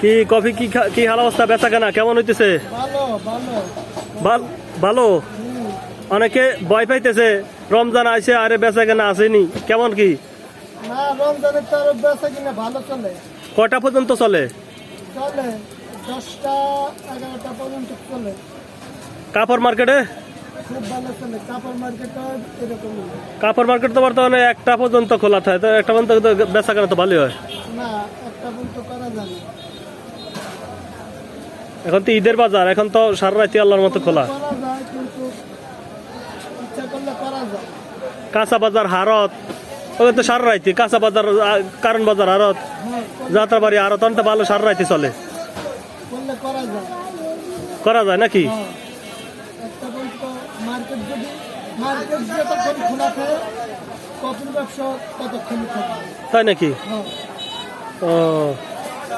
কি কফি কি কি হাল অবস্থা? বেচা কেনা? কেমন হইতেছে? ভালো। অনেকে ভয় পাইতেছে রমজান আইসে আরে বেচা কেনা আসেনি। কেমন কি? কটা পর্যন্ত চলে? চলে। দশটা এগারোটা পর্যন্ত চলে। কাপড় মার্কেটে? খুব ভালো চলে কাপড় মার্কেট তো বর্তমানে একটা পর্যন্ত খোলা থাকে তো একটা পর্যন্ত বেচা কেনা তো ভালোই হয়। না একটা পর্যন্ত করা যায় না। এখন তো ঈদের বাজার এখন তো সারা রাতি আল্লাহর মতো খোলা। কাঁচা বাজার হারত ওখানে তো সারা রাইতি কাঁচা বাজার কারণ বাজার হারত। হ্যাঁ যাত্রা বাড়ি হারত অনেক ভালো সারা রাইতি চলে। করা যায়। নাকি? হ্যাঁ। মার্কেট যদি মার্কেট যতক্ষণ খোলা থাকে কখন ব্যবসা ততক্ষণ তাই নাকি? হ্যাঁ। ও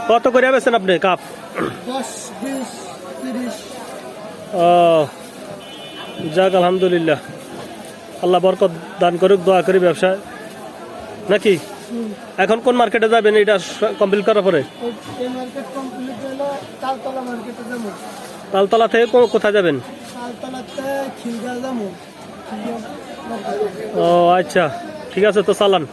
কত করে বেছেন আপনি কাপ? দশ বিশ তিরিশ। ও যাক আলহামদুলিল্লাহ। আল্লাহ বরকত দান করুক দোয়া করি ব্যবসায়। নাকি? এখন কোন মার্কেটে যাবেন এটা কমপ্লিট করার পরে এই- এই মার্কেট কমপ্লিট হলো তালতলা মার্কেটে যাব। তালতলা থেকে কোথায় যাবেন? তালতলাতে খিলগা যাব। ও আচ্ছা। ঠিক আছে তো চালান।